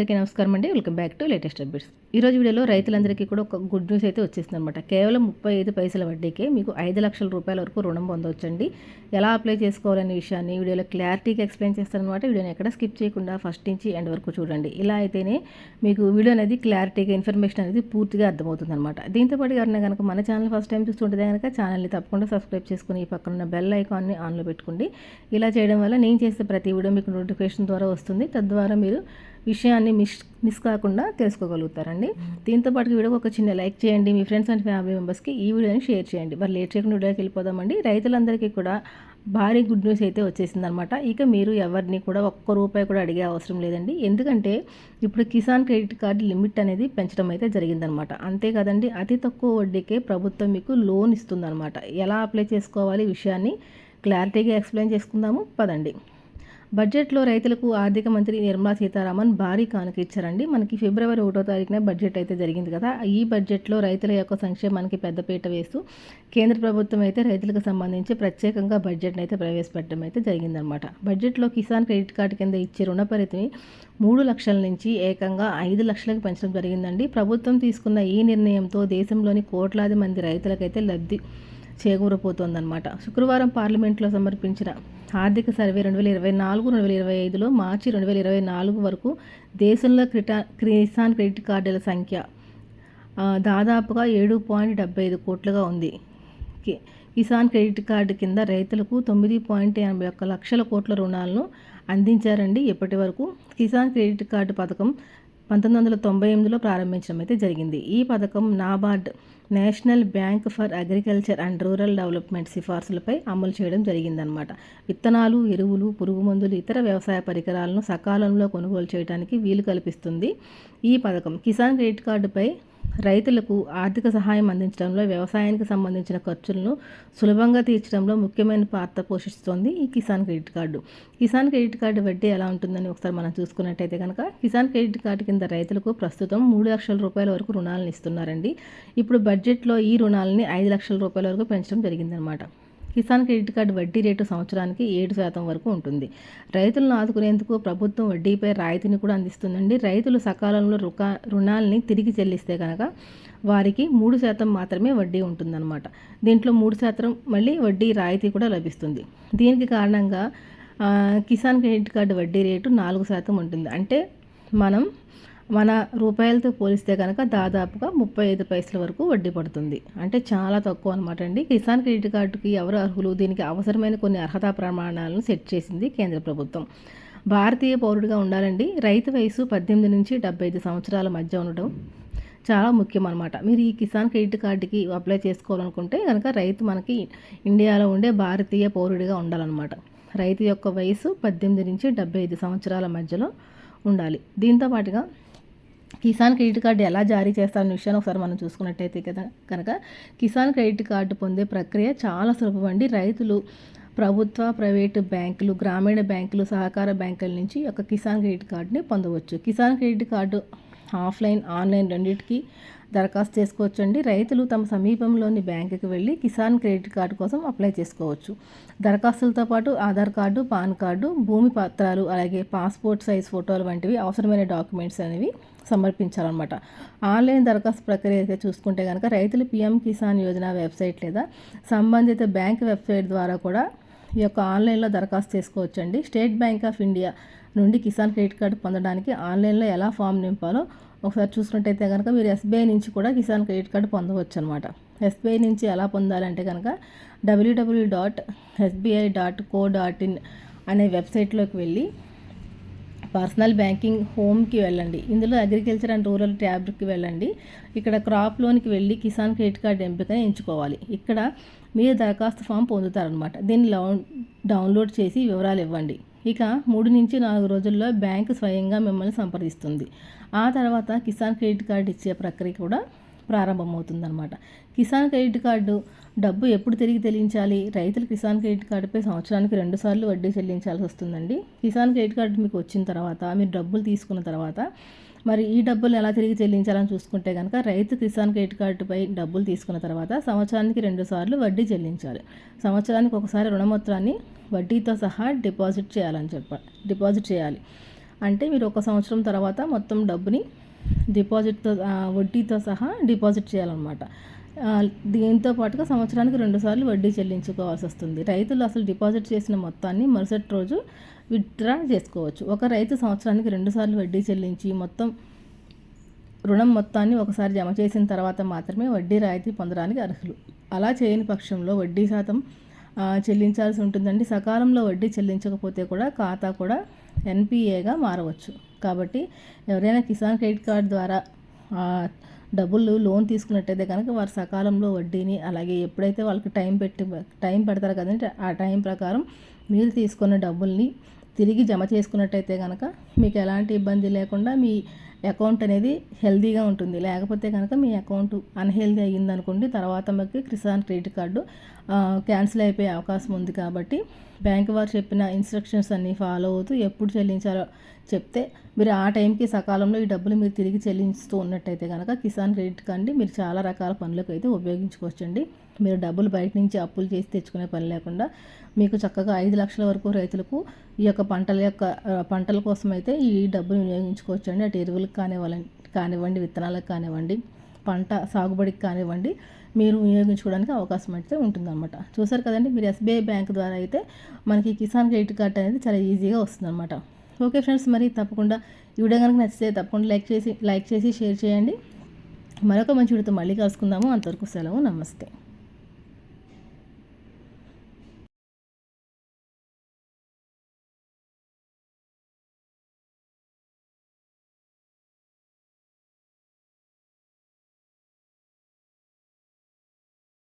అందరికీ నమస్కారం అండి. Welcome back to latest updates. ఈరోజు వీడియోలో రైతులందరికీ కూడా ఒక గుడ్ న్యూస్ అయితే వచ్చేసింది అనమాట కేవలం ముప్పై ఐదు పైసల వడ్డీకే మీకు ఐదు లక్షల రూపాయల వరకు రుణం పొందవచ్చండి ఎలా అప్లై చేసుకోవాలనే విషయాన్ని వీడియోలో క్లారిటీగా ఎక్స్ప్లెయిన్ చేస్తారనమాట వీడియోని ఎక్కడ స్కిప్ చేయకుండా ఫస్ట్ నుంచి ఎండ్ వరకు చూడండి. ఇలా అయితేనే మీకు వీడియో అనేది క్లారిటీగా ఇన్ఫర్మేషన్ అనేది పూర్తిగా అర్థమవుతుంది అనమాట దీంతోపాటు ఎవరైనా కనుక మన ఛానల్ ఫస్ట్ టైం చూస్తుంటే కనుక ఛానల్ని తప్పకుండా సబ్స్క్రైబ్ చేసుకుని ఈ పక్కన ఉన్న బెల్ ఐకాన్ని ఆన్లో పెట్టుకోండి. ఇలా చేయడం వల్ల నేను చేసే ప్రతి వీడియో మీకు నోటిఫికేషన్ ద్వారా వస్తుంది. తద్వారా మీరు విషయాన్ని మిస్ మిస్ కాకుండా తెలుసుకోగలుగుతారండి. దీంతో పాటు వీడియోకి ఒక చిన్న లైక్ చేయండి. మీ ఫ్రెండ్స్ అండ్ ఫ్యామిలీ మెంబర్స్కి ఈ వీడియోని షేర్ చేయండి. మరి లేట్ చేయకుండా వీడియోకి వెళ్ళిపోదామండి. రైతులందరికీ కూడా భారీ గుడ్ న్యూస్ అయితే వచ్చేసిందనమాట ఇక మీరు ఎవరిని కూడా ఒక్క రూపాయి కూడా అడిగే అవసరం లేదండి. ఎందుకంటే ఇప్పుడు కిసాన్ క్రెడిట్ కార్డు లిమిట్ అనేది పెంచడం అయితే జరిగిందనమాట అంతేకాదండి అతి తక్కువ వడ్డీకే ప్రభుత్వం మీకు లోన్ ఇస్తుందనమాట ఎలా అప్లై చేసుకోవాలి విషయాన్ని క్లారిటీగా ఎక్స్ప్లెయిన్ చేసుకుందాము. పదండి. బడ్జెట్లో రైతులకు ఆర్థిక మంత్రి నిర్మలా సీతారామన్ భారీ కానుక ఇచ్చారండి మనకి ఫిబ్రవరి ఒకటో తారీఖున బడ్జెట్ అయితే జరిగింది కదా. ఈ బడ్జెట్లో రైతుల యొక్క సంక్షేమానికి పెద్దపీట వేస్తూ కేంద్ర ప్రభుత్వం అయితే రైతులకు సంబంధించి ప్రత్యేకంగా బడ్జెట్ని అయితే ప్రవేశపెట్టడం అయితే జరిగిందనమాట బడ్జెట్లో కిసాన్ క్రెడిట్ కార్డు కింద ఇచ్చే రుణ పరిధిని మూడు లక్షల నుంచి ఏకంగా ఐదు లక్షలకు పెంచడం జరిగిందండి. ప్రభుత్వం తీసుకున్న ఈ నిర్ణయంతో దేశంలోని కోట్లాది మంది రైతులకైతే లబ్ధి చేకూరపోతోందనమాట శుక్రవారం పార్లమెంట్లో సమర్పించిన ఆర్థిక సర్వే రెండు వేల ఇరవై నాలుగు రెండు వేల ఇరవై ఐదులో మార్చి రెండు వేల ఇరవై నాలుగు వరకు దేశంలో క్రిటా కిసాన్ క్రెడిట్ కార్డుల సంఖ్య దాదాపుగా ఏడు పాయింట్ డెబ్బై ఐదు కోట్లుగా ఉంది. కిసాన్ క్రెడిట్ కార్డు కింద రైతులకు తొమ్మిది పాయింట్ ఎనభై ఒక్క లక్షల కోట్ల రుణాలను అందించారండి ఇప్పటి వరకు. కిసాన్ క్రెడిట్ కార్డు పథకం పంతొమ్మిది వందల తొంభై ఎనిమిదిలో ప్రారంభించడం అయితే జరిగింది. ఈ పథకం NABARD national bank for agriculture and rural development సిఫార్సులపై అమలు చేయడం జరిగిందనమాట విత్తనాలు ఎరువులు పురుగు మందులు ఇతర వ్యవసాయ పరికరాలను సకాలంలో కొనుగోలు చేయడానికి వీలు కల్పిస్తుంది ఈ పథకం. కిసాన్ క్రెడిట్ కార్డుపై రైతులకు ఆర్థిక సహాయం అందించడంలో వ్యవసాయానికి సంబంధించిన ఖర్చులను సులభంగా తీర్చడంలో ముఖ్యమైన పాత్ర పోషిస్తోంది ఈ Kisan credit card. Kisan credit card వడ్డీ ఎలా ఉంటుందని ఒకసారి మనం చూసుకున్నట్టయితే కనుక కిసాన్ క్రెడిట్ కార్డు కింద రైతులకు ప్రస్తుతం మూడు లక్షల రూపాయల వరకు రుణాలను ఇస్తున్నారండి. ఇప్పుడు బడ్జెట్లో ఈ రుణాలని ఐదు లక్షల రూపాయల వరకు పెంచడం జరిగిందనమాట. కిసాన్ క్రెడిట్ కార్డు వడ్డీ రేటు సంవత్సరానికి ఏడు శాతం వరకు ఉంటుంది. రైతులను ఆదుకునేందుకు ప్రభుత్వం వడ్డీపై రాయితీని కూడా అందిస్తుందండి. రైతులు సకాలంలో రుకా రుణాలని తిరిగి చెల్లిస్తే కనుక వారికి మూడు శాతం మాత్రమే వడ్డీ ఉంటుందన్నమాట. దీంట్లో మూడు శాతం మళ్ళీ వడ్డీ రాయితీ కూడా లభిస్తుంది. దీనికి కారణంగా కిసాన్ క్రెడిట్ కార్డు వడ్డీ రేటు నాలుగు శాతం ఉంటుంది. అంటే మనం మన రూపాయలతో పోలిస్తే కనుక దాదాపుగా ముప్పై ఐదు పైసల వరకు వడ్డీ పడుతుంది. అంటే చాలా తక్కువ అనమాట అండి. కిసాన్ క్రెడిట్ కార్డుకి ఎవరు అర్హులు? దీనికి అవసరమైన కొన్ని అర్హతా ప్రమాణాలను సెట్ చేసింది కేంద్ర ప్రభుత్వం. భారతీయ పౌరుడిగా ఉండాలండి. రైతు వయసు పద్దెనిమిది నుంచి డెబ్బై ఐదు సంవత్సరాల మధ్య ఉండడం చాలా ముఖ్యం అనమాట మీరు ఈ కిసాన్ క్రెడిట్ కార్డుకి అప్లై చేసుకోవాలనుకుంటే కనుక రైతు మనకి ఇండియాలో ఉండే భారతీయ పౌరుడిగా ఉండాలన్నమాట. రైతు యొక్క వయసు పద్దెనిమిది నుంచి డెబ్బై ఐదు సంవత్సరాల మధ్యలో ఉండాలి. దీంతో పాటుగా కిసాన్ క్రెడిట్ కార్డు ఎలా జారీ చేస్తారనే విషయాన్ని ఒకసారి మనం చూసుకున్నట్టయితే కదా కనుక కిసాన్ క్రెడిట్ కార్డు పొందే ప్రక్రియ చాలా సులభం అండి. రైతులు ప్రభుత్వ ప్రైవేటు బ్యాంకులు గ్రామీణ బ్యాంకులు సహకార బ్యాంకుల నుంచి ఒక కిసాన్ క్రెడిట్ కార్డుని పొందవచ్చు. Kisan credit card offline online రెండింటికి దరఖాస్తు చేసుకోవచ్చండి. రైతులు తమ సమీపంలోని బ్యాంకుకి వెళ్ళి కిసాన్ క్రెడిట్ కార్డు కోసం అప్లై చేసుకోవచ్చు. దరఖాస్తులతో పాటు ఆధార్ కార్డు పాన్ కార్డు భూమి పత్రాలు అలాగే పాస్పోర్ట్ సైజ్ ఫోటోలు వంటివి అవసరమైన డాక్యుమెంట్స్ అనేవి సమర్పించాలన్నమాట. ఆన్లైన్ దరఖాస్తు ప్రక్రియ అయితే చూసుకుంటే కనుక రైతులు పిఎం కిసాన్ యోజన వెబ్సైట్ లేదా సంబంధిత బ్యాంక్ వెబ్సైట్ ద్వారా కూడా ఈ యొక్క ఆన్లైన్లో దరఖాస్తు చేసుకోవచ్చండి. స్టేట్ బ్యాంక్ ఆఫ్ ఇండియా నుండి కిసాన్ క్రెడిట్ కార్డు పొందడానికి ఆన్లైన్లో ఎలా ఫామ్ నింపాలో ఒకసారి చూసినట్టయితే కనుక మీరు ఎస్బీఐ నుంచి కూడా కిసాన్ క్రెడిట్ కార్డు పొందవచ్చు అనమాట ఎస్బీఐ నుంచి ఎలా పొందాలంటే కనుక WWW dot SBI dot co dot in అనే వెబ్సైట్లోకి వెళ్ళి పర్సనల్ బ్యాంకింగ్ హోమ్కి వెళ్ళండి. ఇందులో అగ్రికల్చర్ అండ్ రూరల్ ట్యాబ్కి వెళ్ళండి. ఇక్కడ క్రాప్ లోన్కి వెళ్ళి కిసాన్ క్రెడిట్ కార్డ్ ఎంపికని ఎంచుకోవాలి. ఇక్కడ మీరు దరఖాస్తు ఫామ్ పొందుతారనమాట దీన్ని డౌన్లోడ్ చేసి వివరాలు ఇవ్వండి. ఇక మూడు నుంచి నాలుగు రోజుల్లో బ్యాంకు స్వయంగా మిమ్మల్ని సంప్రదిస్తుంది. ఆ తర్వాత కిసాన్ క్రెడిట్ కార్డు ఇచ్చే ప్రక్రియ కూడా ప్రారంభమవుతుందన్నమాట. కిసాన్ క్రెడిట్ కార్డు డబ్బు ఎప్పుడు తిరిగి చెల్లించాలి రైతులు కిసాన్ క్రెడిట్ కార్డుపై సంవత్సరానికి రెండుసార్లు వడ్డీ చెల్లించాల్సి వస్తుందండి. కిసాన్ క్రెడిట్ కార్డు మీకు వచ్చిన తర్వాత మీరు డబ్బులు తీసుకున్న తర్వాత మరి ఈ డబ్బులు ఎలా తిరిగి చెల్లించాలని చూసుకుంటే కనుక రైతు కిసాన్ క్రెడిట్ కార్డుపై డబ్బులు తీసుకున్న తర్వాత సంవత్సరానికి రెండు సార్లు వడ్డీ చెల్లించాలి. సంవత్సరానికి ఒకసారి రుణమొత్తాన్ని వడ్డీతో సహా డిపాజిట్ చేయాలని చెప్ప డిపాజిట్ చేయాలి. అంటే మీరు ఒక సంవత్సరం తర్వాత మొత్తం డబ్బుని డిపాజిట్తో వడ్డీతో సహా డిపాజిట్ చేయాలన్నమాట. దీంతో పాటుగా సంవత్సరానికి రెండుసార్లు వడ్డీ చెల్లించుకోవాల్సి వస్తుంది. రైతులు అసలు డిపాజిట్ చేసిన మొత్తాన్ని మరుసటి రోజు విత్డ్రా చేసుకోవచ్చు. ఒక రైతు సంవత్సరానికి రెండుసార్లు వడ్డీ చెల్లించి మొత్తం రుణం మొత్తాన్ని ఒకసారి జమ చేసిన తర్వాత మాత్రమే వడ్డీ రాయితీ పొందడానికి అర్హులు. అలా చేయని పక్షంలో వడ్డీ శాతం చెల్లించాల్సి ఉంటుందండి. సకాలంలో వడ్డీ చెల్లించకపోతే కూడా ఖాతా కూడా ఎన్పిఏగా మారవచ్చు. కాబట్టి ఎవరైనా కిసాన్ క్రెడిట్ కార్డ్ ద్వారా డబ్బులు లోన్ తీసుకున్నట్టయితే కనుక వారు సకాలంలో వడ్డీని అలాగే ఎప్పుడైతే వాళ్ళకి టైం పెట్టి టైం పెడతారు కదండి ఆ టైం ప్రకారం మీరు తీసుకున్న డబ్బుల్ని తిరిగి జమ చేసుకున్నట్టయితే కనుక మీకు ఎలాంటి ఇబ్బంది లేకుండా మీ అకౌంట్ అనేది హెల్దీగా ఉంటుంది. లేకపోతే కనుక మీ అకౌంట్ అన్హెల్దీ అయ్యిందనుకోండి తర్వాత మీకు కిసాన్ క్రెడిట్ కార్డు క్యాన్సిల్ అయిపోయే అవకాశం ఉంది కాబట్టి బ్యాంక్ వారు చెప్పిన ఇన్స్ట్రక్షన్స్ అన్నీ ఫాలో అవుతూ ఎప్పుడు చెల్లించాలో చెప్తే మీరు ఆ టైంకి సకాలంలో ఈ డబ్బులు మీరు తిరిగి చెల్లిస్తూ ఉన్నట్టయితే కనుక కిసాన్ క్రెడిట్ కార్డ్ని మీరు చాలా రకాల పనులకు అయితే ఉపయోగించుకోవచ్చండి. మీరు డబ్బులు బయట నుంచి అప్పులు చేసి తెచ్చుకునే పని లేకుండా మీకు చక్కగా ఐదు లక్షల వరకు రైతులకు ఈ యొక్క పంటల యొక్క పంటల కోసం అయితే ఈ డబ్బులు వినియోగించుకోవచ్చండి. అటు ఎరువులకు కానివ్వాలి కానివ్వండి విత్తనాలకు కానివ్వండి పంట సాగుబడికి కానివ్వండి మీరు వినియోగించుకోవడానికి అవకాశం అయితే ఉంటుందన్నమాట. చూసారు కదండి మీరు ఎస్బీఐ బ్యాంక్ ద్వారా అయితే మనకి కిసాన్ క్రెడిట్ కార్డ్ అనేది చాలా ఈజీగా వస్తుందన్నమాట. ఓకే ఫ్రెండ్స్ మరి తప్పకుండా ఈ వీడియో కనుక నచ్చితే తప్పకుండా లైక్ చేసి లైక్ చేసి షేర్ చేయండి. మరొక మంచి వీడియోతో మళ్ళీ కలుసుకుందాము. అంతవరకు సెలవు నమస్తే.